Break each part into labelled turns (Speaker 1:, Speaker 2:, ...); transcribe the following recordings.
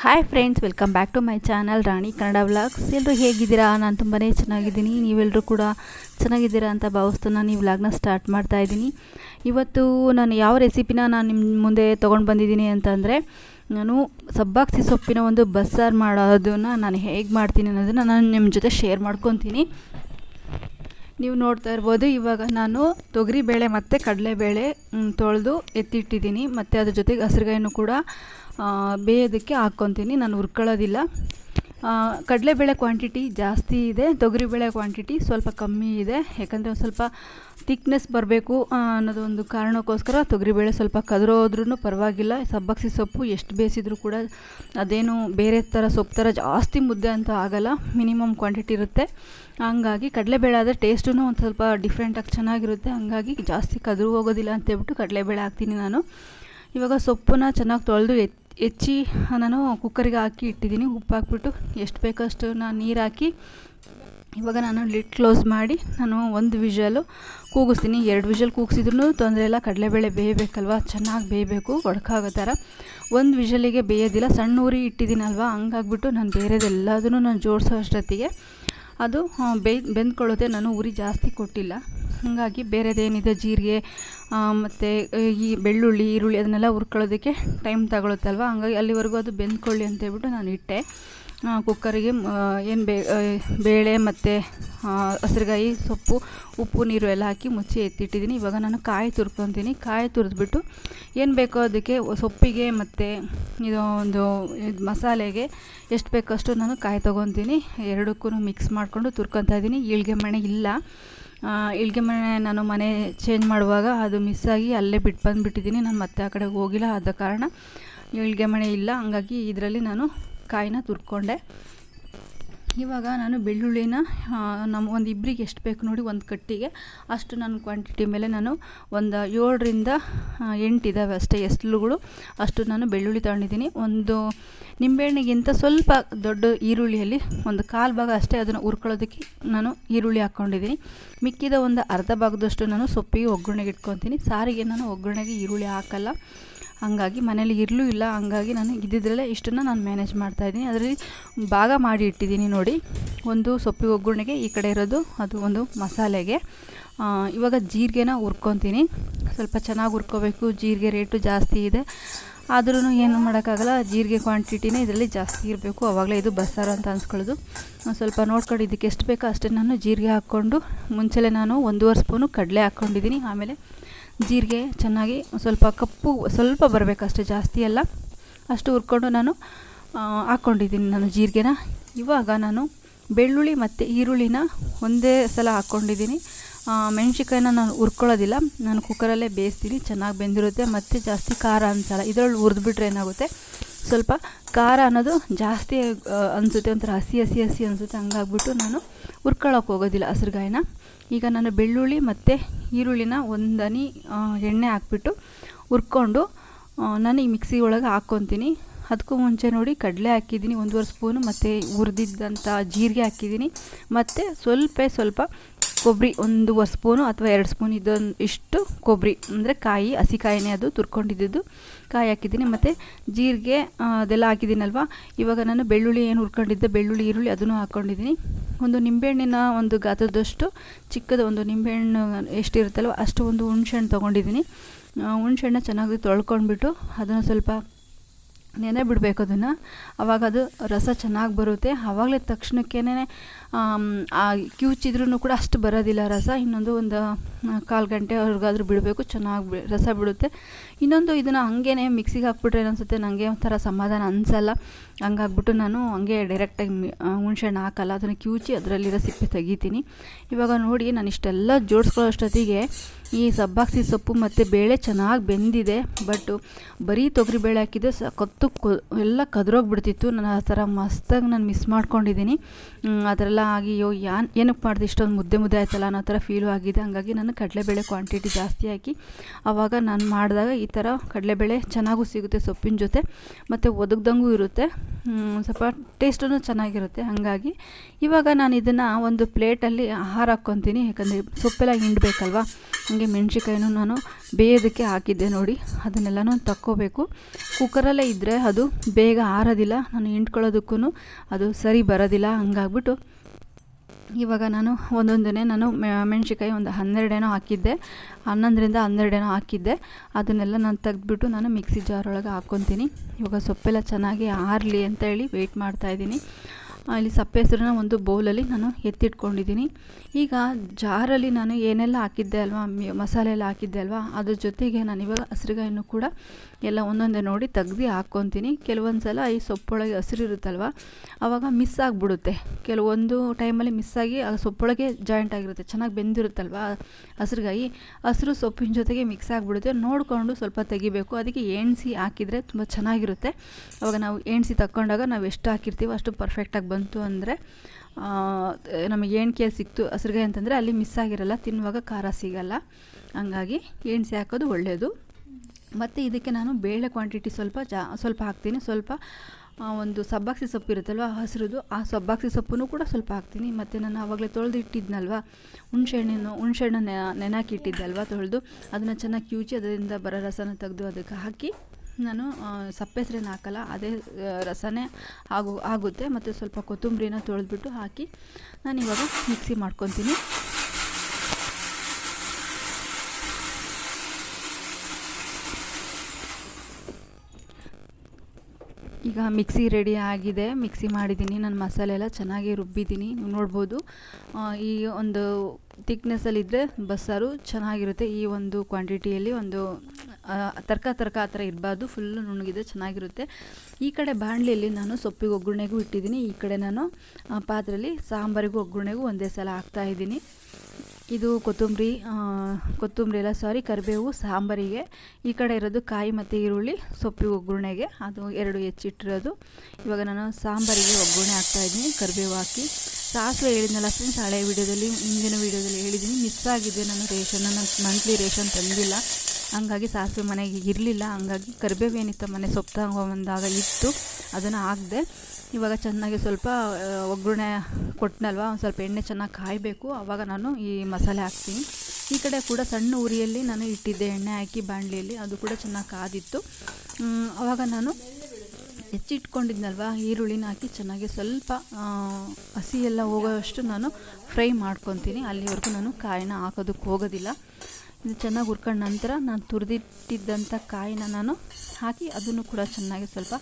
Speaker 1: Hi friends welcome back to my channel Rani Kannada vlogs ಎಲ್ಲರೂ ಹೇಗಿದ್ದೀರಾ? ನಾನು ತುಂಬಾ ಚೆನ್ನಾಗಿದ್ದೀನಿ. ನೀವೆಲ್ಲರೂ ಕೂಡ ಚೆನ್ನಾಗಿದ್ದೀರಾ ಅಂತ ಭಾವಿಸ್ತು ನಾನು ಈ ವ್ಲಾಗ್ನ ಸ್ಟಾರ್ಟ್ ಮಾಡ್ತಾ ಇದ್ದೀನಿ. ಇವತ್ತು ನಾನು ಯಾವ ರೆಸಿಪಿನ ನಾನು ನಿಮ್ಮ ಮುಂದೆ ತೊಗೊಂಡು ಬಂದಿದ್ದೀನಿ ಅಂತಂದರೆ, ನಾನು ಸಬ್ಬಾಕ್ಸಿ ಸೊಪ್ಪಿನ ಒಂದು ಬಸ್ಸಾರು ಮಾಡೋದನ್ನು ನಾನು ಹೇಗೆ ಮಾಡ್ತೀನಿ ಅನ್ನೋದನ್ನು ನಾನು ನಿಮ್ಮ ಜೊತೆ ಶೇರ್ ಮಾಡ್ಕೊತೀನಿ. ನೀವು ನೋಡ್ತಾ ಇರ್ಬೋದು, ಇವಾಗ ನಾನು ತೊಗರಿಬೇಳೆ ಮತ್ತು ಕಡಲೆಬೇಳೆ ತೊಳೆದು ಎತ್ತಿಟ್ಟಿದ್ದೀನಿ. ಮತ್ತು ಅದ್ರ ಜೊತೆಗೆ ಹಸಿರುಗಾಯನ್ನು ಕೂಡ ಬೇಯೋದಕ್ಕೆ ಹಾಕ್ಕೊತೀನಿ. ನಾನು ಹುರ್ಕೊಳ್ಳೋದಿಲ್ಲ. ಕಡಲೆಬೇಳೆ ಕ್ವಾಂಟಿಟಿ ಜಾಸ್ತಿ ಇದೆ ತೊಗರಿಬೇಳೆ ಕ್ವಾಂಟಿಟಿ ಸ್ವಲ್ಪ ಕಮ್ಮಿ ಇದೆ. ಯಾಕಂದರೆ ಒಂದು ಸ್ವಲ್ಪ ತಿಕ್ನೆಸ್ ಬರಬೇಕು ಅನ್ನೋದು ಒಂದು ಕಾರಣಕ್ಕೋಸ್ಕರ ತೊಗರಿಬೇಳೆ ಸ್ವಲ್ಪ ಕದರೋದ್ರೂ ಪರವಾಗಿಲ್ಲ. ಸಬ್ಬಕ್ಸಿ ಸೊಪ್ಪು ಎಷ್ಟು ಬೇಯಿಸಿದ್ರೂ ಕೂಡ ಅದೇನು ಬೇರೆ ಥರ ಸೊಪ್ಪು ಥರ ಜಾಸ್ತಿ ಮುದ್ದೆ ಅಂತ ಆಗಲ್ಲ, ಮಿನಿಮಮ್ ಕ್ವಾಂಟಿಟಿ ಇರುತ್ತೆ. ಹಂಗಾಗಿ ಕಡಲೆಬೇಳೆ ಆದರೆ ಟೇಸ್ಟೂ ಒಂದು ಸ್ವಲ್ಪ ಡಿಫ್ರೆಂಟಾಗಿ ಚೆನ್ನಾಗಿರುತ್ತೆ. ಹಂಗಾಗಿ ಜಾಸ್ತಿ ಕದರು ಹೋಗೋದಿಲ್ಲ ಅಂತೇಳ್ಬಿಟ್ಟು ಕಡಲೆಬೇಳೆ ಹಾಕ್ತೀನಿ ನಾನು. ಇವಾಗ ಸೊಪ್ಪನ್ನ ಚೆನ್ನಾಗಿ ತೊಳೆದು ಎತ್ ಹೆಚ್ಚಿ ನಾನು ಕುಕ್ಕರಿಗೆ ಹಾಕಿ ಇಟ್ಟಿದ್ದೀನಿ. ಉಪ್ಪು ಹಾಕ್ಬಿಟ್ಟು ಎಷ್ಟು ಬೇಕಷ್ಟು ನಾನು ನೀರು ಹಾಕಿ ಇವಾಗ ನಾನು ಲಿಡ್ ಕ್ಲೋಸ್ ಮಾಡಿ ನಾನು ಒಂದು ವಿಷಲು ಕೂಗಿಸ್ತೀನಿ. ಎರಡು ವಿಷಲ್ ಕೂಗಿಸಿದ್ರು ತೊಂದರೆ ಇಲ್ಲ. ಕಡಲೆಬೇಳೆ ಬೇಯಬೇಕಲ್ವ? ಚೆನ್ನಾಗಿ ಬೇಯಬೇಕು. ಒಡಕಾಗೋ ಥರ. ಒಂದು ವಿಷಲಿಗೆ ಬೇಯೋದಿಲ್ಲ. ಸಣ್ಣ ಊರಿ ಇಟ್ಟಿದ್ದೀನಲ್ವ? ಹಂಗಾಗ್ಬಿಟ್ಟು ನಾನು ಬೇರೆದೆಲ್ಲದನ್ನು ನಾನು ಜೋಡಿಸೋ ಅಷ್ಟೊತ್ತಿಗೆ. ಅದು ಬೇಯ್ ನಾನು ಉರಿ ಜಾಸ್ತಿ ಕೊಟ್ಟಿಲ್ಲ. ಹಾಗಾಗಿ ಬೇರೆದೇನಿದೆ ಜೀರಿಗೆ ಮತ್ತು ಈ ಬೆಳ್ಳುಳ್ಳಿ, ಈರುಳ್ಳಿ ಅದನ್ನೆಲ್ಲ ಹುರ್ಕೊಳ್ಳೋದಕ್ಕೆ ಟೈಮ್ ತಗೊಳುತ್ತಲ್ವ? ಹಂಗಾಗಿ ಅಲ್ಲಿವರೆಗೂ ಅದು ಬೆಂದ್ಕೊಳ್ಳಿ ಅಂತೇಳ್ಬಿಟ್ಟು ನಾನು ಇಟ್ಟೆ. ಕುಕ್ಕರಿಗೆ ಏನು ಬೇ ಬೇಳೆ ಮತ್ತು ಹಸಿರುಗಾಯಿ, ಸೊಪ್ಪು, ಉಪ್ಪು, ನೀರು ಎಲ್ಲ ಹಾಕಿ ಮುಚ್ಚಿ ಎತ್ತಿಟ್ಟಿದ್ದೀನಿ. ಇವಾಗ ನಾನು ಕಾಯಿ ತುರ್ಕೊತೀನಿ ಕಾಯಿ ತುರಿದ್ಬಿಟ್ಟು ಏನು ಬೇಕೋ ಅದಕ್ಕೆ ಸೊಪ್ಪಿಗೆ ಮತ್ತು ಇದು ಒಂದು, ಇದು ಮಸಾಲೆಗೆ ಎಷ್ಟು ಬೇಕೋ ಅಷ್ಟು ನಾನು ಕಾಯಿ ತೊಗೊತೀನಿ. ಎರಡಕ್ಕೂ ಮಿಕ್ಸ್ ಮಾಡಿಕೊಂಡು ತುರ್ಕೊತಾ ಇದ್ದೀನಿ ಈಳ್ಗೆ ಮಣೆ ಇಲ್ಲ. ಇಳ್ಗೆ ಮನೆ ನಾನು ಮನೆ ಚೇಂಜ್ ಮಾಡುವಾಗ ಅದು ಮಿಸ್ ಆಗಿ ಅಲ್ಲೇ ಬಿಟ್ಟು ಬಂದುಬಿಟ್ಟಿದ್ದೀನಿ ನಾನು ಮತ್ತೆ ಆ ಕಡೆ ಹೋಗಿಲ್ಲ ಆದ ಕಾರಣ ಇಲ್ಲಿಗೆ ಮನೆ ಇಲ್ಲ. ಹಂಗಾಗಿ ಇದರಲ್ಲಿ ನಾನು ಕಾಯಿನ ತುರ್ಕೊಂಡೆ. ಇವಾಗ ನಾನು ಬೆಳ್ಳುಳ್ಳಿನ ನಮ್ಮ ಒಂದು ಇಬ್ಬರಿಗೆ ಎಷ್ಟು ಬೇಕು ನೋಡಿ ಒಂದು ಕಟ್ಟಿಗೆ. ಅಷ್ಟು ನನ್ನ ಕ್ವಾಂಟಿಟಿ ಮೇಲೆ ನಾನು ಒಂದು ಏಳರಿಂದ ಎಂಟು ಇದ್ದಾವೆ ಅಷ್ಟೇ ಎಸ್ಲುಗಳು. ಅಷ್ಟು ನಾನು ಬೆಳ್ಳುಳ್ಳಿ ತಗೊಂಡಿದ್ದೀನಿ. ಒಂದು ನಿಂಬೆಹಣ್ಣಿಗಿಂತ ಸ್ವಲ್ಪ ದೊಡ್ಡ ಈರುಳ್ಳಿಯಲ್ಲಿ ಒಂದು ಕಾಲು ಭಾಗ ಅಷ್ಟೇ ಅದನ್ನು ಹುರ್ಕೊಳ್ಳೋದಕ್ಕೆ ನಾನು ಈರುಳ್ಳಿ ಹಾಕ್ಕೊಂಡಿದ್ದೀನಿ. ಮಿಕ್ಕಿದ ಒಂದು ಅರ್ಧ ಭಾಗದಷ್ಟು ನಾನು ಸೊಪ್ಪಿಗೆ ಒಗ್ಗರಣೆಗೆ ಇಟ್ಕೊತೀನಿ. ಸಾರಿಗೆ ನಾನು ಒಗ್ಗರಣೆಗೆ ಈರುಳ್ಳಿ ಹಾಕಲ್ಲ. ಹಾಗಾಗಿ ಮನೇಲಿ ಇರಲೂ ಇಲ್ಲ, ಹಂಗಾಗಿ ನಾನು ಇದ್ದಿದ್ರಲ್ಲೇ ಇಷ್ಟನ್ನು ನಾನು ಮ್ಯಾನೇಜ್ ಮಾಡ್ತಾಯಿದ್ದೀನಿ ಅದರಲ್ಲಿ ಭಾಗ ಮಾಡಿ ಇಟ್ಟಿದ್ದೀನಿ ನೋಡಿ. ಒಂದು ಸೊಪ್ಪಿಗೆ ಒಗ್ಗರಣೆಗೆ ಈ ಕಡೆ ಇರೋದು, ಅದು ಒಂದು ಮಸಾಲೆಗೆ. ಇವಾಗ ಜೀರಿಗೆನ ಹುರ್ಕೊತೀನಿ. ಸ್ವಲ್ಪ ಚೆನ್ನಾಗಿ ಹುರ್ಕೋಬೇಕು. ಜೀರಿಗೆ ರೇಟು ಜಾಸ್ತಿ ಇದೆ. ಆದ್ರೂ ಏನು ಮಾಡೋಕ್ಕಾಗಲ್ಲ, ಜೀರಿಗೆ ಕ್ವಾಂಟಿಟಿನೇ ಇದರಲ್ಲಿ ಜಾಸ್ತಿ ಇರಬೇಕು. ಆವಾಗಲೇ ಇದು ಬಸ್ಸಾರು ಅಂತ ಅನ್ಸ್ಕೊಳ್ಳೋದು. ಸ್ವಲ್ಪ ನೋಡ್ಕೊಂಡು ಇದಕ್ಕೆ ಎಷ್ಟು ಬೇಕೋ ಅಷ್ಟೇ ನಾನು ಜೀರಿಗೆ ಹಾಕ್ಕೊಂಡು, ಮುಂಚೆಲೆ ನಾನು ಒಂದೂವರೆ ಸ್ಪೂನು ಕಡಲೆ ಹಾಕ್ಕೊಂಡಿದ್ದೀನಿ. ಆಮೇಲೆ ಜೀರಿಗೆ ಚೆನ್ನಾಗಿ ಸ್ವಲ್ಪ ಕಪ್ಪು, ಸ್ವಲ್ಪ ಬರಬೇಕಷ್ಟೆ ಜಾಸ್ತಿ ಅಲ್ಲ. ಅಷ್ಟು ಹುರ್ಕೊಂಡು ನಾನು ಹಾಕ್ಕೊಂಡಿದ್ದೀನಿ ನಾನು ಜೀರಿಗೆನ. ಇವಾಗ ನಾನು ಬೆಳ್ಳುಳ್ಳಿ ಮತ್ತು ಈರುಳ್ಳಿನ ಒಂದೇ ಸಲ ಹಾಕ್ಕೊಂಡಿದ್ದೀನಿ ಮೆಣಸಿಕಾಯಿನ ನಾನು ಹುರ್ಕೊಳ್ಳೋದಿಲ್ಲ. ನಾನು ಕುಕ್ಕರಲ್ಲೇ ಬೇಯಿಸ್ತೀನಿ. ಚೆನ್ನಾಗಿ ಬೆಂದಿರುತ್ತೆ. ಮತ್ತು ಜಾಸ್ತಿ ಖಾರ ಅನ್ಸಲ್ಲ. ಇದರಲ್ಲಿ ಹುರಿದ್ಬಿಟ್ರೆ ಏನಾಗುತ್ತೆ? ಸ್ವಲ್ಪ ಖಾರ ಅನ್ನೋದು ಜಾಸ್ತಿ ಅನಿಸುತ್ತೆ, ಒಂಥರ ಹಸಿ ಹಸಿ ಹಸಿ ಅನಿಸುತ್ತೆ, ಹಂಗಾಗ್ಬಿಟ್ಟು ನಾನು ಹುರ್ಕೊಳ್ಳೋಕೆ ಹೋಗೋದಿಲ್ಲ ಹಸ್ರುಗಾಯಿನ. ಈಗ ನಾನು ಬೆಳ್ಳುಳ್ಳಿ ಮತ್ತು ಈರುಳ್ಳಿನ ಒಂದನಿ ಎಣ್ಣೆ ಹಾಕ್ಬಿಟ್ಟು ಹುರ್ಕೊಂಡು ನಾನು ಈ ಮಿಕ್ಸಿ ಒಳಗೆ ಹಾಕ್ಕೊತೀನಿ. ಅದಕ್ಕೂ ಮುಂಚೆ ನೋಡಿ ಕಡಲೆ ಹಾಕಿದ್ದೀನಿ, ಒಂದೂವರೆ ಸ್ಪೂನು, ಮತ್ತು ಹುರಿದಿದ್ದಂಥ ಜೀರಿಗೆ ಹಾಕಿದ್ದೀನಿ. ಮತ್ತು ಸ್ವಲ್ಪ ಸ್ವಲ್ಪ ಕೊಬ್ಬರಿ ಒಂದೂವರೆ ಸ್ಪೂನು ಅಥವಾ ಎರಡು ಸ್ಪೂನ್ ಇದೊಂದು ಇಷ್ಟು ಕೊಬ್ಬರಿ, ಅಂದರೆ ಕಾಯಿ ಹಸಿ ಹಸಿಕಾಯಿನೇ ಅದು ತುರ್ಕೊಂಡಿದ್ದು ಕಾಯಿ ಹಾಕಿದ್ದೀನಿ. ಮತ್ತು ಜೀರಿಗೆ ಅದೆಲ್ಲ ಹಾಕಿದ್ದೀನಲ್ವ? ಇವಾಗ ನಾನು ಬೆಳ್ಳುಳ್ಳಿ ಏನು ಹುರ್ಕೊಂಡಿದ್ದೆ, ಬೆಳ್ಳುಳ್ಳಿ, ಈರುಳ್ಳಿ ಅದನ್ನು ಹಾಕ್ಕೊಂಡಿದ್ದೀನಿ ಒಂದು ನಿಂಬೆಹಣ್ಣಿನ ಒಂದು ಗಾತ್ರದಷ್ಟು, ಚಿಕ್ಕದ ಒಂದು ನಿಂಬೆಹಣ್ಣು ಎಷ್ಟಿರುತ್ತಲ್ವ, ಅಷ್ಟು ಒಂದು ಹುಣ್ಸೆಹಣ್ಣು ತೊಗೊಂಡಿದ್ದೀನಿ. ಹುಣ್ಸೆಹಣ್ಣ ಚೆನ್ನಾಗಿ ತೊಳ್ಕೊಂಡ್ಬಿಟ್ಟು ಅದನ್ನು ಸ್ವಲ್ಪ ನೆನೆ ಬಿಡಬೇಕು ಅದನ್ನು. ಆವಾಗ ಅದು ರಸ ಚೆನ್ನಾಗಿ ಬರುತ್ತೆ. ಆವಾಗಲೇ ತಕ್ಷಣಕ್ಕೇ ಕಿವುಚಿದ್ರೂ ಕೂಡ ಅಷ್ಟು ಬರೋದಿಲ್ಲ ರಸ. ಇನ್ನೊಂದು ಒಂದು ಕಾಲು ಗಂಟೆವರೆಗಾದ್ರೂ ಬಿಡಬೇಕು. ಚೆನ್ನಾಗಿ ರಸ ಬಿಡುತ್ತೆ. ಇನ್ನೊಂದು ಇದನ್ನು ಹಂಗೇ ಮಿಕ್ಸಿಗೆ ಹಾಕ್ಬಿಟ್ರೆ ಅನಿಸುತ್ತೆ ನನಗೆ ಒಂಥರ ಸಮಾಧಾನ ಅನಿಸಲ್ಲ. ಹಂಗಾಗ್ಬಿಟ್ಟು ನಾನು ಹಂಗೆ ಡೈರೆಕ್ಟಾಗಿ ಹುಣ್ಸೆಣ್ಣು ಹಾಕಲ್ಲ. ಅದನ್ನು ಕಿವುಚಿ ಅದರಲ್ಲಿರೋ ಸಿಪ್ಪೆ ತೆಗಿತೀನಿ. ಇವಾಗ ನೋಡಿ ನಾನು ಇಷ್ಟೆಲ್ಲ ಜೋಡಿಸ್ಕೊಳ್ಳೋ ಅಷ್ಟೊತ್ತಿಗೆ ಈ ಸಬ್ಬಾಕ್ಸಿ ಸೊಪ್ಪು ಮತ್ತು ಬೇಳೆ ಚೆನ್ನಾಗಿ ಬೆಂದಿದೆ ಬಟ್ಟು ಬರೀ ತೊಗರಿ ಬೇಳೆ ಹಾಕಿದ್ದೆ ಸ ಕತ್ತು ಕೊ ಎಲ್ಲ ಕದ್ರೋಗ್ಬಿಡ್ತಿತ್ತು. ನಾನು ಆ ಥರ ಮಸ್ತಾಗಿ ನಾನು ಮಿಸ್ ಮಾಡ್ಕೊಂಡಿದ್ದೀನಿ. ಅದರೆಲ್ಲ ಆಗಿ ಯೋ ಯಾನ್ ಏನಕ್ಕೆ ಮಾಡಿದೆ ಇಷ್ಟೊಂದು ಮುದ್ದೆ ಮುದ್ದೆ ಆಯ್ತಲ್ಲ, ಅನ್ನೋ ಥರ ಫೀಲು ಆಗಿದೆ. ಹಾಗಾಗಿ ನಾನು ಕಡಲೆಬೇಳೆ ಕ್ವಾಂಟಿಟಿ ಜಾಸ್ತಿ ಹಾಕಿ ಆವಾಗ ನಾನು ಮಾಡಿದಾಗ ಈ ಥರ ಕಡಲೆಬೇಳೆ ಚೆನ್ನಾಗೂ ಸಿಗುತ್ತೆ ಸೊಪ್ಪಿನ ಜೊತೆ. ಮತ್ತು ಒದಗ್ದಂಗೂ ಇರುತ್ತೆ. ಸ್ವಲ್ಪ ಟೇಸ್ಟೂ ಚೆನ್ನಾಗಿರುತ್ತೆ. ಹಾಗಾಗಿ ಇವಾಗ ನಾನು ಇದನ್ನು ಒಂದು ಪ್ಲೇಟಲ್ಲಿ ಆಹಾರ ಹಾಕ್ಕೊತೀನಿ. ಯಾಕಂದರೆ ಸೊಪ್ಪೆಲ್ಲ ಹಿಂಡಬೇಕಲ್ವ? ಹಾಗೆ ಮೆಣ್ಸಿಕಾಯಿನೂ ನಾನು ಬೇಯೋದಕ್ಕೆ ಹಾಕಿದ್ದೆ ನೋಡಿ. ಅದನ್ನೆಲ್ಲನೂ ತಕ್ಕೋಬೇಕು. ಕುಕ್ಕರಲ್ಲೇ ಇದ್ದರೆ ಅದು ಬೇಗ ಆರೋದಿಲ್ಲ. ನಾನು ಹಿಂಡ್ಕೊಳ್ಳೋದಕ್ಕೂ ಅದು ಸರಿ ಬರೋದಿಲ್ಲ. ಹಂಗಾಗ್ಬಿಟ್ಟು ಇವಾಗ ನಾನು ಒಂದೊಂದನೇ ನಾನು ಮೆಣ್ಸಿಕಾಯಿ ಒಂದು ಹನ್ನೆರಡೇನೋ ಹಾಕಿದ್ದೆ. ಹನ್ನೊಂದರಿಂದ ಹನ್ನೆರಡೇನೋ ಹಾಕಿದ್ದೆ. ಅದನ್ನೆಲ್ಲ ನಾನು ತೆಗೆದ್ಬಿಟ್ಟು ನಾನು ಮಿಕ್ಸಿ ಜಾರ್ ಒಳಗೆ ಹಾಕ್ಕೊತೀನಿ. ಇವಾಗ ಸೊಪ್ಪೆಲ್ಲ ಚೆನ್ನಾಗಿ ಆರಲಿ ಅಂತ ಹೇಳಿ ವೆಯ್ಟ್ ಮಾಡ್ತಾಯಿದ್ದೀನಿ ಇಲ್ಲಿ ಸಪ್ಪೆ ಹೆಸರನ್ನ ಒಂದು ಬೌಲಲ್ಲಿ ನಾನು ಎತ್ತಿಟ್ಕೊಂಡಿದ್ದೀನಿ. ಈಗ ಜಾರಲ್ಲಿ ನಾನು ಏನೆಲ್ಲ ಹಾಕಿದ್ದೆ ಅಲ್ವಾ ಮಸಾಲೆ ಎಲ್ಲ ಹಾಕಿದ್ದೆ ಅಲ್ವಾ, ಅದ್ರ ಜೊತೆಗೆ ನಾನು ಇವಾಗ ಹಸಿರುಗಾಯನ್ನು ಕೂಡ ಎಲ್ಲ ಒಂದೊಂದೇ ನೋಡಿ ತೆಗ್ದು ಹಾಕ್ಕೊತೀನಿ. ಕೆಲವೊಂದು ಸಲ ಈ ಸೊಪ್ಪೊಳಗೆ ಹಸಿರು ಇರುತ್ತಲ್ವ ಆವಾಗ ಮಿಸ್ ಆಗಿಬಿಡುತ್ತೆ. ಕೆಲವೊಂದು ಟೈಮಲ್ಲಿ ಮಿಸ್ ಆಗಿ ಆ ಸೊಪ್ಪೊಳಗೆ ಜಾಯಿಂಟ್ ಆಗಿರುತ್ತೆ. ಚೆನ್ನಾಗಿ ಬೆಂದಿರುತ್ತಲ್ವ ಹಸಿರುಗಾಯಿ. ಹಸಿರು ಸೊಪ್ಪಿನ ಜೊತೆಗೆ ಮಿಕ್ಸ್ ಆಗಿಬಿಡುತ್ತೆ. ನೋಡಿಕೊಂಡು ಸ್ವಲ್ಪ ತೆಗಿಬೇಕು. ಅದಕ್ಕೆ ಎಣ್ಸಿ ಹಾಕಿದರೆ ತುಂಬ ಚೆನ್ನಾಗಿರುತ್ತೆ. ಆವಾಗ ನಾವು ಎಣ್ಸಿ ತಗೊಂಡಾಗ ನಾವು ಎಷ್ಟು ಹಾಕಿರ್ತೀವೋ ಅಷ್ಟು ಪರ್ಫೆಕ್ಟಾಗಿ ಬಂತು ಅಂದರೆ ನಮಗೆ ಎಣ್ಕೆ ಸಿಕ್ತು ಹಸಿರುಗಾಯಿ ಅಂತಂದರೆ ಅಲ್ಲಿ ಮಿಸ್ ಆಗಿರಲ್ಲ, ತಿನ್ನುವಾಗ ಖಾರ ಸಿಗಲ್ಲ. ಹಂಗಾಗಿ ಎಣ್ಸಿ ಹಾಕೋದು ಒಳ್ಳೆಯದು ಮತ್ತು ಇದಕ್ಕೆ ನಾನು ಬೇಳೆ ಕ್ವಾಂಟಿಟಿ ಸ್ವಲ್ಪ ಜಾ, ಸ್ವಲ್ಪ ಹಾಕ್ತೀನಿ. ಸ್ವಲ್ಪ ಒಂದು ಸಬ್ಬಾಕ್ಸಿ ಸೊಪ್ಪು ಇರುತ್ತಲ್ವ, ಹಸಿರುದು, ಆ ಸಬ್ಬಾಕ್ಸಿ ಸೊಪ್ಪನ್ನು ಕೂಡ ಸ್ವಲ್ಪ ಹಾಕ್ತೀನಿ. ಮತ್ತು ನಾನು ಆವಾಗಲೇ ತೊಳೆದು ಇಟ್ಟಿದ್ನಲ್ವ ಹುಣ್ಸೆಹಣ್ಣು ನೆ ನೆನಾಕಿ ಇಟ್ಟಿದ್ದಲ್ವ ತೊಳೆದು, ಅದನ್ನು ಚೆನ್ನಾಗಿ ಕ್ಯೂಚಿ, ಅದರಿಂದ ಬರೋ ರಸನ ತೆಗೆದು ಅದಕ್ಕೆ ಹಾಕಿ, ನಾನು ಸಪ್ಪೆಸ್ರೇನು ಸಪ್ಪೆ ಹಾಕಲ್ಲ, ಅದೇ ರಸನೇ ಆಗು, ಆಗುತ್ತೆ. ಮತ್ತು ಸ್ವಲ್ಪ ಕೊತ್ತಂಬರಿನ ತೊಳೆದ್ಬಿಟ್ಟು ಹಾಕಿ ನಾನು ಇವಾಗ ಮಿಕ್ಸಿ ಮಾಡ್ಕೊತೀನಿ. ಈಗ ಮಿಕ್ಸಿ ರೆಡಿ ಆಗಿದೆ. ಮಿಕ್ಸಿ ಮಾಡಿದ್ದೀನಿ. ನಾನು ಮಸಾಲೆ ಎಲ್ಲ ಚೆನ್ನಾಗಿ ರುಬ್ಬಿದ್ದೀನಿ. ನೀವು ನೋಡ್ಬೋದು. ಈ ಒಂದು ತಿಕ್ನೆಸ್ಸಲ್ಲಿದ್ದರೆ ಬಸ್ಸಾರು ಚೆನ್ನಾಗಿರುತ್ತೆ. ಈ ಒಂದು ಕ್ವಾಂಟಿಟಿಯಲ್ಲಿ ಒಂದು ತರ್ಕ ತರ್ಕ ಆ ಥರ ಇರಬಾರ್ದು. ಫುಲ್ಲು ನುಣ್ಣಗಿದೆ, ಚೆನ್ನಾಗಿರುತ್ತೆ. ಈ ಕಡೆ ಬಾಣಲಿಯಲ್ಲಿ ನಾನು ಸೊಪ್ಪಿಗೆ ಒಗ್ಗರಣೆಗೂ ಇಟ್ಟಿದ್ದೀನಿ. ಈ ಕಡೆ ನಾನು ಪಾತ್ರೆಯಲ್ಲಿ ಸಾಂಬಾರಿಗೂ ಒಗ್ಗರಣೆಗೂ ಒಂದೇ ಸಲ ಹಾಕ್ತಾಯಿದ್ದೀನಿ ಇದು ಕೊತ್ತಂಬರಿ ಕೊತ್ತಂಬರಿ ಎಲ್ಲ ಸಾರಿ ಕರಿಬೇವು, ಸಾಂಬಾರಿಗೆ. ಈ ಕಡೆ ಇರೋದು ಕಾಯಿ ಮತ್ತು ಈರುಳ್ಳಿ, ಸೊಪ್ಪಿ ಒಗ್ಗರಣೆಗೆ. ಅದು ಎರಡು ಹೆಚ್ಚಿಟ್ಟಿರೋದು. ಇವಾಗ ನಾನು ಸಾಂಬಾರಿಗೆ ಒಗ್ಗರಣೆ ಹಾಕ್ತಾಯಿದ್ದೀನಿ ಕರಿಬೇವು ಹಾಕಿ. ಸಾಸಿವೆ ಹೇಳಿದ್ನಲ್ಲ ಫ್ರೆಂಡ್ಸ್ ಹಳೆ ವೀಡಿಯೋದಲ್ಲಿ, ಹಿಂದಿನ ವೀಡಿಯೋದಲ್ಲಿ ಹೇಳಿದ್ದೀನಿ. ಮಿಸ್ ಆಗಿದೆ ನಾನು ರೇಷನ್ ನಾನು ಮಂತ್ಲಿ ರೇಷನ್ ತಂದಿಲ್ಲ. ಹಂಗಾಗಿ ಸಾಸಿವೆ ಮನೆಗೆ ಇರಲಿಲ್ಲ. ಹಂಗಾಗಿ ಕರಿಬೇವು ಏನಿತ್ತು ಮನೆ ಸೊಪ್ಪು ತಗೊಂಬಂದಾಗ ಇತ್ತು. ಅದನ್ನು ಹಾಕಿದೆ. ಇವಾಗ ಚೆನ್ನಾಗಿ ಸ್ವಲ್ಪ ಒಗ್ಗರಣೆ ಕೊಟ್ಟನಲ್ವ ಒಂದು ಸ್ವಲ್ಪ ಎಣ್ಣೆ ಚೆನ್ನಾಗಿ ಕಾಯಬೇಕು. ಆವಾಗ ನಾನು ಈ ಮಸಾಲೆ ಹಾಕ್ತೀನಿ. ಈ ಕಡೆ ಕೂಡ ಸಣ್ಣ ಉರಿಯಲ್ಲಿ ನಾನು ಇಟ್ಟಿದ್ದೆ ಎಣ್ಣೆ ಹಾಕಿ ಬಾಣಲಿಯಲ್ಲಿ. ಅದು ಕೂಡ ಚೆನ್ನಾಗಿ ಕಾದಿತ್ತು. ಆವಾಗ ನಾನು ಹೆಚ್ಚಿಟ್ಕೊಂಡಿದ್ನಲ್ವ? ಈರುಳ್ಳಿನ ಹಾಕಿ ಚೆನ್ನಾಗಿ ಸ್ವಲ್ಪ ಹಸಿ ಎಲ್ಲ ಹೋಗೋವಷ್ಟು ನಾನು ಫ್ರೈ ಮಾಡ್ಕೊತೀನಿ. ಅಲ್ಲಿವರೆಗೂ ನಾನು ಕಾಯಿನ ಹಾಕೋದಕ್ಕೆ ಹೋಗೋದಿಲ್ಲ. ಇದು ಚೆನ್ನಾಗಿ ಹುರ್ಕೊಂಡ ನಂತರ ನಾನು ತುರಿದಿಟ್ಟಿದ್ದಂಥ ಕಾಯಿನ ನಾನು ಹಾಕಿ ಅದನ್ನು ಕೂಡ ಚೆನ್ನಾಗಿ ಸ್ವಲ್ಪ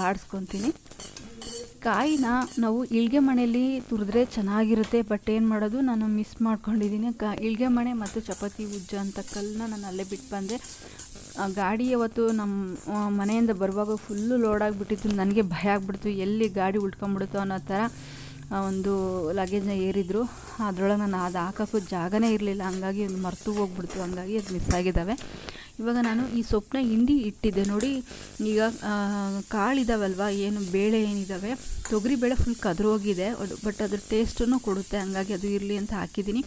Speaker 1: ಬಾಡಿಸ್ಕೊತೀನಿ. ಕಾಯಿನ ನಾವು ಇಳ್ಗೆ ಮಣೆಯಲ್ಲಿ ತುರಿದ್ರೆ ಚೆನ್ನಾಗಿರುತ್ತೆ ಬಟ್ ಏನು ಮಾಡೋದು, ನಾನು ಮಿಸ್ ಮಾಡ್ಕೊಂಡಿದ್ದೀನಿ. ಕಾ, ಇಳ್ಗೆ ಮಣೆ ಮತ್ತು ಚಪಾತಿ ಉಜ್ಜ ಅಂತ ಕಲ್ಲನ್ನ ನಾನು ಅಲ್ಲೇ ಬಿಟ್ಟು ಬಂದೆ. ಗಾಡಿ ಅವತ್ತು ನಮ್ಮ ಮನೆಯಿಂದ ಬರುವಾಗ ಫುಲ್ಲು ಲೋಡ್ ಆಗಿಬಿಟ್ಟಿತ್ತು. ನನಗೆ ಭಯ ಆಗ್ಬಿಡ್ತು, ಎಲ್ಲಿ ಗಾಡಿ ಉಳ್ಕೊಂಬಿಡುತ್ತೋ ಅನ್ನೋ ಥರ ಒಂದು ಲಗೇಜ್ನ ಏರಿದ್ರು. ಅದರೊಳಗೆ ನಾನು ಅದು ಹಾಕೋಕ್ಕೂ ಜಾಗನೇ ಇರಲಿಲ್ಲ. ಹಂಗಾಗಿ ಮರ್ತು ಹೋಗ್ಬಿಡ್ತು. ಹಂಗಾಗಿ ಅದು ಮಿಸ್ ಆಗಿದ್ದಾವೆ. ಇವಾಗ ನಾನು ಈ ಸೊಪ್ಪನ್ನ ಹಿಂಡಿ ಇಟ್ಟಿದ್ದೆ. ನೋಡಿ, ಈಗ ಕಾಳು ಕಾಳಿದಾವಲ್ವ, ಏನು ಬೇಳೆ ಏನಿದ್ದಾವೆ ತೊಗರಿ ಬೇಳೆ ಫುಲ್ ಕದ್ರೋಗಿದೆ. ಬಟ್ ಅದ್ರ ಟೇಸ್ಟನ್ನು ಕೊಡುತ್ತೆ. ಹಂಗಾಗಿ ಅದು ಇರಲಿ ಅಂತ ಹಾಕಿದ್ದೀನಿ.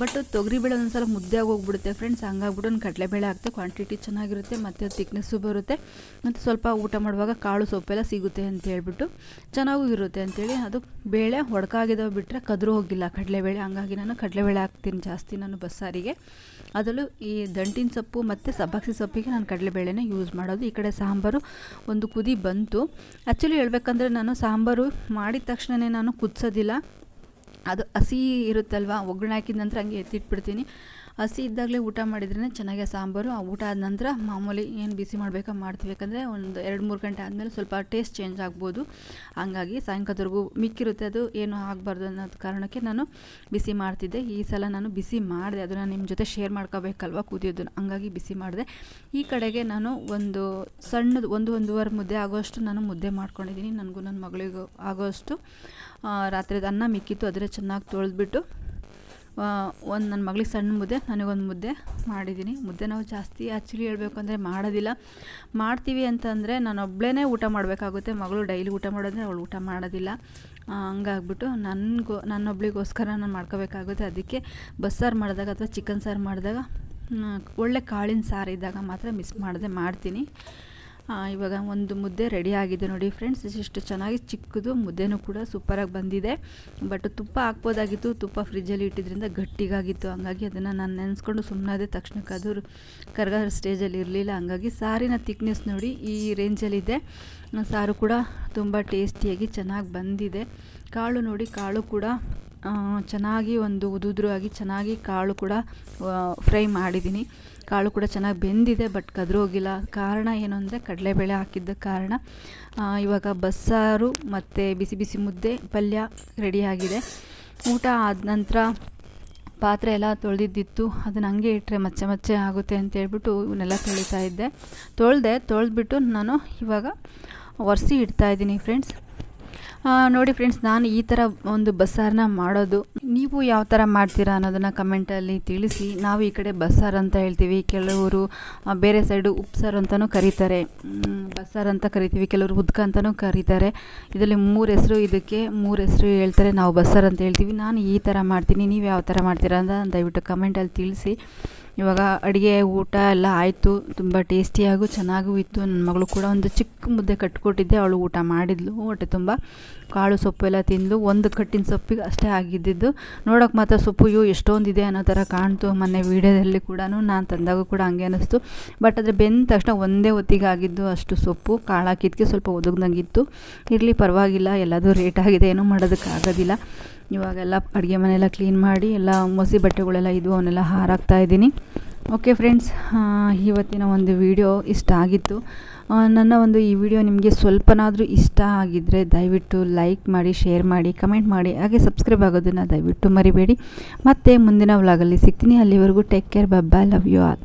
Speaker 1: ಬಟ್ ತೊಗರಿಬೇಳೆ ಒಂದ್ಸಲ ಮುದ್ದೆ ಹೋಗ್ಬಿಡುತ್ತೆ ಫ್ರೆಂಡ್ಸ್ ಹಂಗಾಗ್ಬಿಟ್ಟು ನಾನು ಕಡಲೆಬೇಳೆ ಹಾಕ್ತೆ. ಕ್ವಾಂಟಿಟಿ ಚೆನ್ನಾಗಿರುತ್ತೆ ಮತ್ತು ತಿಕ್ನೆಸ್ಸು ಬರುತ್ತೆ. ಮತ್ತು ಸ್ವಲ್ಪ ಊಟ ಮಾಡುವಾಗ ಕಾಳು ಸೊಪ್ಪೆಲ್ಲ ಸಿಗುತ್ತೆ ಅಂತ ಹೇಳ್ಬಿಟ್ಟು ಚೆನ್ನಾಗೂ ಇರುತ್ತೆ ಅಂತೇಳಿ ಅದು ಬೇಳೆ ಹೊಡ್ಕಾಗಿದ್ದಾವೆ ಬಿಟ್ಟರೆ ಕದ್ರು ಹೋಗಿಲ್ಲ. ಕಡಲೆಬೇಳೆ ಹಂಗಾಗಿ ನಾನು ಕಡಲೆಬೇಳೆ ಹಾಕ್ತೀನಿ ಜಾಸ್ತಿ ನಾನು ಬಸ್ಸಾರಿಗೆ. ಅದರಲ್ಲೂ ಈ ದಂಟಿನ ಸೊಪ್ಪು ಮತ್ತು ಸಬ್ಬಾಕ್ಸಿ ಸೊಪ್ಪಿಗೆ ನಾನು ಕಡಲೆಬೇಳೆನೇ ಯೂಸ್ ಮಾಡೋದು. ಈ ಕಡೆ ಸಾಂಬಾರು ಒಂದು ಕುದಿ ಬಂತು. ಆ್ಯಕ್ಚುಲಿ ಹೇಳ್ಬೇಕಂದ್ರೆ ನಾನು ಸಾಂಬಾರು ಮಾಡಿದ ತಕ್ಷಣವೇ ನಾನು ಕುದಿಸೋದಿಲ್ಲ. ಅದು ಹಸಿ ಇರುತ್ತಲ್ವ ಒಗ್ಗರಣೆ ಹಾಕಿದ ನಂತರ ಹಂಗೆ ಎತ್ತಿಟ್ಬಿಡ್ತೀನಿ. ಹಸಿ ಇದ್ದಾಗಲೇ ಊಟ ಮಾಡಿದ್ರೇ ಚೆನ್ನಾಗಿ ಸಾಂಬಾರು. ಆ ಊಟ ಆದ ನಂತರ ಮಾಮೂಲಿ ಏನು ಬಿಸಿ ಮಾಡಬೇಕಾ ಮಾಡ್ತೀವಿ. ಯಾಕಂದರೆ ಒಂದು ಎರಡು ಮೂರು ಗಂಟೆ ಆದಮೇಲೆ ಸ್ವಲ್ಪ ಟೇಸ್ಟ್ ಚೇಂಜ್ ಆಗ್ಬೋದು. ಹಂಗಾಗಿ ಸಾಯಂಕಾಲದವರೆಗೂ ಮಿಕ್ಕಿರುತ್ತೆ. ಅದು ಏನು ಆಗಬಾರ್ದು ಅನ್ನೋದು ಕಾರಣಕ್ಕೆ ನಾನು ಬಿಸಿ ಮಾಡ್ತಿದ್ದೆ. ಈ ಸಲ ನಾನು ಬಿಸಿ ಮಾಡಿದೆ. ಅದನ್ನು ನಿಮ್ಮ ಜೊತೆ ಶೇರ್ ಮಾಡ್ಕೋಬೇಕಲ್ವ ಕುದಿಯೋದನ್ನು ಹಂಗಾಗಿ ಬಿಸಿ ಮಾಡಿದೆ. ಈ ಕಡೆಗೆ ನಾನು ಒಂದು ಸಣ್ಣದು ಒಂದು ಒಂದೂವರೆ ಮುದ್ದೆ ಆಗೋಷ್ಟು ನಾನು ಮುದ್ದೆ ಮಾಡ್ಕೊಂಡಿದ್ದೀನಿ. ನನಗೂ ನನ್ನ ಮಗಳಿಗೂ ಆಗೋಷ್ಟು ರಾತ್ರಿದು ಅನ್ನ ಮಿಕ್ಕಿತ್ತು. ಅದರ ಚೆನ್ನಾಗಿ ತೊಳೆದ್ಬಿಟ್ಟು ಒಂದು ನನ್ನ ಮಗಳಿಗೆ ಸಣ್ಣ ಮುದ್ದೆ, ನನಗೊಂದು ಮುದ್ದೆ ಮಾಡಿದ್ದೀನಿ ಮುದ್ದೆ ನಾವು ಜಾಸ್ತಿ ಆ್ಯಕ್ಚುಲಿ ಹೇಳಬೇಕು ಅಂದರೆ ಮಾಡೋದಿಲ್ಲ. ಮಾಡ್ತೀವಿ ಅಂತಂದರೆ ನಾನು ಊಟ ಮಾಡಬೇಕಾಗುತ್ತೆ. ಮಗಳು ಡೈಲಿ ಊಟ ಮಾಡೋದ್ರೆ ಅವಳು ಊಟ ಮಾಡೋದಿಲ್ಲ. ಹಂಗಾಗ್ಬಿಟ್ಟು ನನಗೂ, ನನ್ನೊಬ್ಳಿಗೋಸ್ಕರ ನಾನು ಮಾಡ್ಕೋಬೇಕಾಗುತ್ತೆ. ಅದಕ್ಕೆ ಬಸ್ಸಾರು ಮಾಡಿದಾಗ ಅಥವಾ ಚಿಕನ್ ಸಾರು ಮಾಡಿದಾಗ ಒಳ್ಳೆ ಕಾಳಿನ ಸಾರು ಇದ್ದಾಗ ಮಾತ್ರ ಮಿಸ್ ಮಾಡದೆ ಮಾಡ್ತೀನಿ. ಇವಾಗ ಒಂದು ಮುದ್ದೆ ರೆಡಿ ಆಗಿದೆ ನೋಡಿ ಫ್ರೆಂಡ್ಸ್ ಇಷ್ಟು ಚೆನ್ನಾಗಿ ಚಿಕ್ಕದು, ಮುದ್ದೆನೂ ಕೂಡ ಸೂಪರಾಗಿ ಬಂದಿದೆ. ಬಟ್ ತುಪ್ಪ ಹಾಕ್ಬೋದಾಗಿತ್ತು, ತುಪ್ಪ ಫ್ರಿಜ್ಜಲ್ಲಿ ಇಟ್ಟಿದ್ರಿಂದ ಗಟ್ಟಿಗಾಗಿತ್ತು. ಹಂಗಾಗಿ ಅದನ್ನು ನಾನು ನೆನೆಸ್ಕೊಂಡು ಸುಮ್ಮನಾದೆ ತಕ್ಷಣಕ್ಕೆ ಅದು ಕರ್ಗ ಸ್ಟೇಜಲ್ಲಿ ಇರಲಿಲ್ಲ. ಹಂಗಾಗಿ ಸಾರಿನ ತಿಕ್ನೆಸ್ ನೋಡಿ ಈ ರೇಂಜಲ್ಲಿದೆ ಸಾರು ಕೂಡ ತುಂಬ ಟೇಸ್ಟಿಯಾಗಿ ಚೆನ್ನಾಗಿ ಬಂದಿದೆ. ಕಾಳು ನೋಡಿ, ಕಾಳು ಕೂಡ ಚೆನ್ನಾಗಿ ಒಂದು ಉದುದ್ರು ಆಗಿ ಚೆನ್ನಾಗಿ ಕಾಳು ಕೂಡ ಫ್ರೈ ಮಾಡಿದ್ದೀನಿ. ಕಾಳು ಕೂಡ ಚೆನ್ನಾಗಿ ಬೆಂದಿದೆ, ಬಟ್ ಕದ್ರೋಗಿಲ್ಲ. ಕಾರಣ ಏನು ಅಂದರೆ ಕಡಲೆಬೇಳೆ ಹಾಕಿದ್ದ ಕಾರಣ. ಇವಾಗ ಬಸ್ಸಾರು ಮತ್ತು ಬಿಸಿ ಬಿಸಿ ಮುದ್ದೆ, ಪಲ್ಯ ರೆಡಿಯಾಗಿದೆ ಊಟ ಆದ ನಂತರ ಪಾತ್ರೆ ಎಲ್ಲ ತೊಳೆದಿದ್ದಿತ್ತು. ಅದನ್ನು ಹಂಗೆ ಇಟ್ಟರೆ ಮಚ್ಚೆ ಮಚ್ಚೆ ಆಗುತ್ತೆ ಅಂತ ಹೇಳ್ಬಿಟ್ಟು ಇವನ್ನೆಲ್ಲ ತೊಳಿತಾ ಇದ್ದೆ. ತೊಳೆದೆ, ತೊಳೆದ್ಬಿಟ್ಟು ನಾನು ಇವಾಗ ಒರೆಸಿ ಇಡ್ತಾಯಿದ್ದೀನಿ ಫ್ರೆಂಡ್ಸ್ ನೋಡಿ ಫ್ರೆಂಡ್ಸ್ ನಾನು ಈ ಥರ ಒಂದು ಬಸ್ಸಾರನ್ನ ಮಾಡೋದು. ನೀವು ಯಾವ ಥರ ಮಾಡ್ತೀರಾ ಅನ್ನೋದನ್ನು ಕಮೆಂಟಲ್ಲಿ ತಿಳಿಸಿ. ನಾವು ಈ ಕಡೆ ಬಸ್ಸಾರು ಅಂತ ಹೇಳ್ತೀವಿ. ಕೆಲವರು ಬೇರೆ ಸೈಡು ಉಪ್ಸಾರು ಅಂತಲೂ ಕರೀತಾರೆ. ಬಸ್ಸಾರು ಅಂತ ಕರಿತೀವಿ. ಕೆಲವರು ಉದ್ಕ ಅಂತಲೂ ಕರೀತಾರೆ. ಇದರಲ್ಲಿ ಮೂರು ಹೆಸರು ಇದಕ್ಕೆ, ಮೂರು ಹೆಸರು ಹೇಳ್ತಾರೆ. ನಾವು ಬಸ್ಸಾರು ಅಂತ ಹೇಳ್ತೀವಿ. ನಾನು ಈ ಥರ ಮಾಡ್ತೀನಿ. ನೀವು ಯಾವ ಥರ ಮಾಡ್ತೀರಾ ಅಂತ ದಯವಿಟ್ಟು ಕಮೆಂಟಲ್ಲಿ ತಿಳಿಸಿ. ಇವಾಗ ಅಡುಗೆ, ಊಟ ಎಲ್ಲ ಆಯಿತು. ತುಂಬ ಟೇಸ್ಟಿಯಾಗೂ ಚೆನ್ನಾಗೂ ಇತ್ತು. ನನ್ನ ಮಗಳು ಕೂಡ ಒಂದು ಚಿಕ್ಕ ಮುದ್ದೆ ಕಟ್ಕೊಟ್ಟಿದ್ದೆ. ಅವಳು ಊಟ ಮಾಡಿದ್ಲು. ಹೊಟ್ಟೆ ತುಂಬ ಕಾಳು ಸೊಪ್ಪು ಎಲ್ಲ ತಿಂದು ಒಂದು ಕಟ್ಟಿನ ಸೊಪ್ಪಿಗೆ ಅಷ್ಟೇ ಆಗಿದ್ದಿದ್ದು. ನೋಡೋಕೆ ಮಾತ್ರ ಸೊಪ್ಪು ಇವು ಎಷ್ಟೊಂದಿದೆ ಅನ್ನೋ ಥರ ಕಾಣ್ತು ಮೊನ್ನೆ ವೀಡಿಯೋದಲ್ಲಿ ಕೂಡ ನಾನು ತಂದಾಗ ಕೂಡ ಹಂಗೆ ಅನ್ನಿಸ್ತು. ಬಟ್ ಆದರೆ ಬೆಂದ ತಕ್ಷಣ ಒಂದೇ ಹೊತ್ತಿಗೆ ಆಗಿದ್ದು ಅಷ್ಟು ಸೊಪ್ಪು. ಕಾಳು ಹಾಕಿದ್ಕೆ ಸ್ವಲ್ಪ ಒದಗ್ದಂಗಿತ್ತು ಇರಲಿ, ಪರವಾಗಿಲ್ಲ. ಎಲ್ಲದೂ ರೇಟ್ ಆಗಿದೆ, ಏನೂ ಮಾಡೋದಕ್ಕಾಗೋದಿಲ್ಲ ಇವಾಗೆಲ್ಲ ಅಡುಗೆ ಮನೆಯೆಲ್ಲ ಕ್ಲೀನ್ ಮಾಡಿ ಎಲ್ಲ ಮೊಸಿ ಬಟ್ಟೆಗಳೆಲ್ಲ ಇದ್ವು ಅವನ್ನೆಲ್ಲ ಹಾರಾಕ್ತಾ ಇದ್ದೀನಿ. ಓಕೆ ಫ್ರೆಂಡ್ಸ್ ಇವತ್ತಿನ ಒಂದು ವಿಡಿಯೋ ಇಷ್ಟ ಆಗಿತ್ತು. ನನ್ನ ಒಂದು ಈ ವಿಡಿಯೋ ನಿಮಗೆ ಸ್ವಲ್ಪನಾದರೂ ಇಷ್ಟ ಆಗಿದ್ದರೆ ದಯವಿಟ್ಟು ಲೈಕ್ ಮಾಡಿ ಶೇರ್ ಮಾಡಿ ಕಮೆಂಟ್ ಮಾಡಿ, ಹಾಗೆ ಸಬ್ಸ್ಕ್ರೈಬ್ ಆಗೋದನ್ನು ದಯವಿಟ್ಟು ಮರಿಬೇಡಿ. ಮತ್ತೆ ಮುಂದಿನ ವ್ಲಾಗಲ್ಲಿ ಸಿಗ್ತೀನಿ. ಅಲ್ಲಿವರೆಗೂ ಟೇಕ್ ಕೇರ್ ಬಬ್ಬಾ ಲವ್ ಯು ಆಲ್